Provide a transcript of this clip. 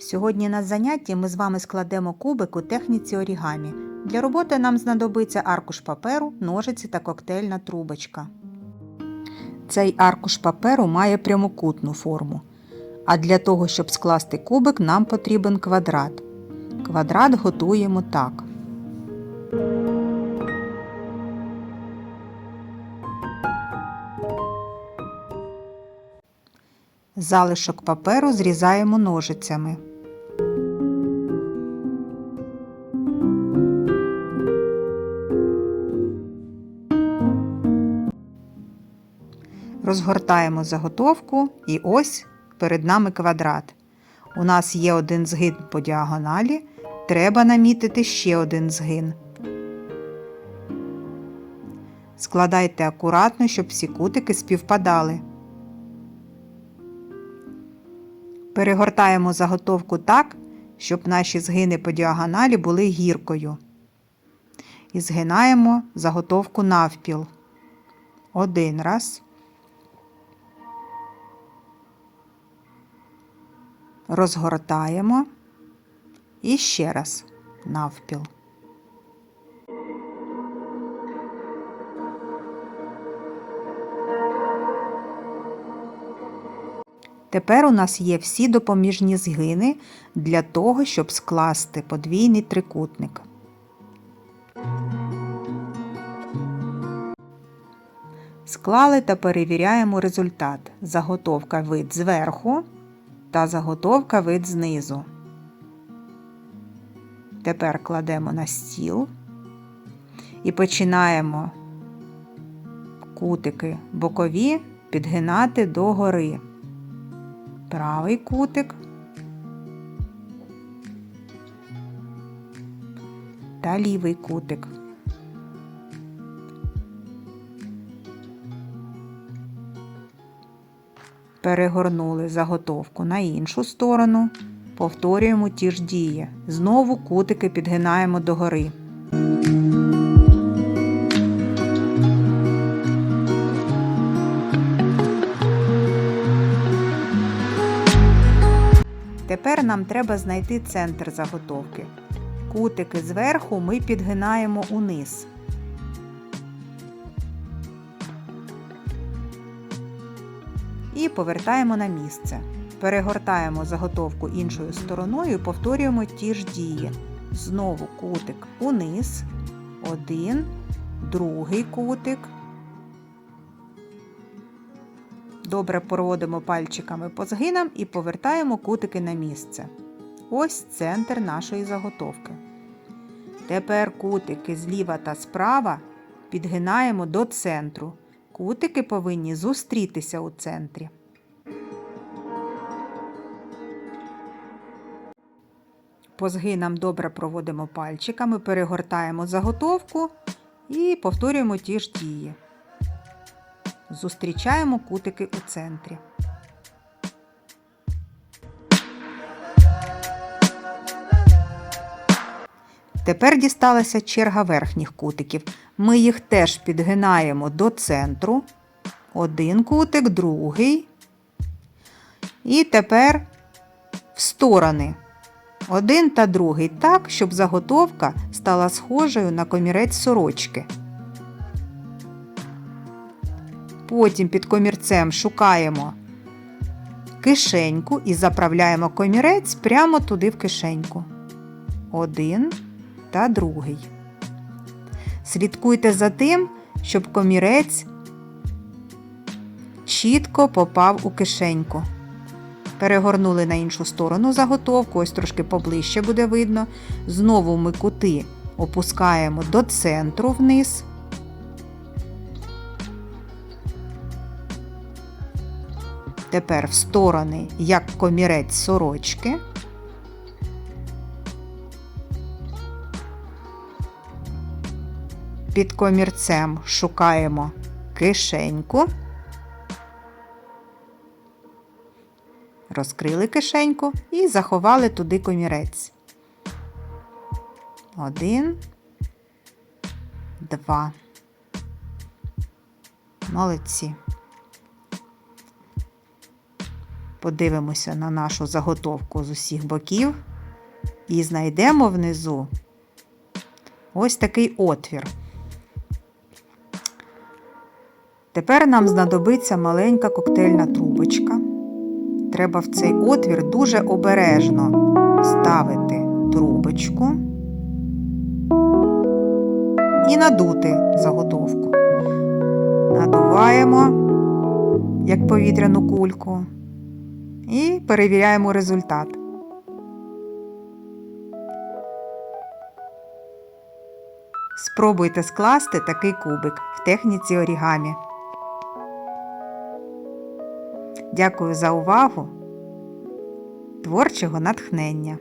Сьогодні на занятті ми з вами складемо кубик у техніці орігамі. Для роботи нам знадобиться аркуш паперу, ножиці та коктейльна трубочка. Цей аркуш паперу має прямокутну форму. А для того, щоб скласти кубик, нам потрібен квадрат. Квадрат готуємо так. Залишок паперу зрізаємо ножицями. Розгортаємо заготовку і ось перед нами квадрат. У нас є один згин по діагоналі, треба намітити ще один згин. Складайте акуратно, щоб всі кутики співпадали. Перегортаємо заготовку так, щоб наші згини по діагоналі були гіркою. І згинаємо заготовку навпіл. Один раз. Розгортаємо і ще раз навпіл. Тепер у нас є всі допоміжні згини для того, щоб скласти подвійний трикутник. Склали та перевіряємо результат. Заготовка вид зверху та заготовка вид знизу. Тепер кладемо на стіл і починаємо кутики бокові підгинати догори. Правий кутик та лівий кутик. Перегорнули заготовку на іншу сторону, повторюємо ті ж дії. Знову кутики підгинаємо догори. Тепер нам треба знайти центр заготовки. Кутики зверху ми підгинаємо униз. І повертаємо на місце. Перегортаємо заготовку іншою стороною і повторюємо ті ж дії. Знову кутик униз, один, другий кутик. Добре проводимо пальчиками по згинам і повертаємо кутики на місце. Ось центр нашої заготовки. Тепер кутики зліва та справа підгинаємо до центру. Кутики повинні зустрітися у центрі. По згинам добре проводимо пальчиками, перегортаємо заготовку і повторюємо ті ж дії. Зустрічаємо кутики у центрі. Тепер дісталася черга верхніх кутиків. Ми їх теж підгинаємо до центру. Один кутик, другий. І тепер в сторони. Один та другий так, щоб заготовка стала схожою на комірець сорочки. Потім під комірцем шукаємо кишеньку і заправляємо комірець прямо туди в кишеньку. Один та другий. Слідкуйте за тим, щоб комірець чітко попав у кишеньку. Перегорнули на іншу сторону заготовку, ось трошки поближче буде видно. Знову ми кути опускаємо до центру вниз. Тепер в сторони, як комірець сорочки. Під комірцем шукаємо кишеньку. Розкрили кишеньку і заховали туди комірець. Один, два. Молодці. Подивимося на нашу заготовку з усіх боків і знайдемо внизу ось такий отвір. Тепер нам знадобиться маленька коктейльна трубочка. Треба в цей отвір дуже обережно ставити трубочку і надути заготовку. Надуваємо як повітряну кульку і перевіряємо результат. Спробуйте скласти такий кубик в техніці орігамі. Дякую за увагу. Творчого натхнення!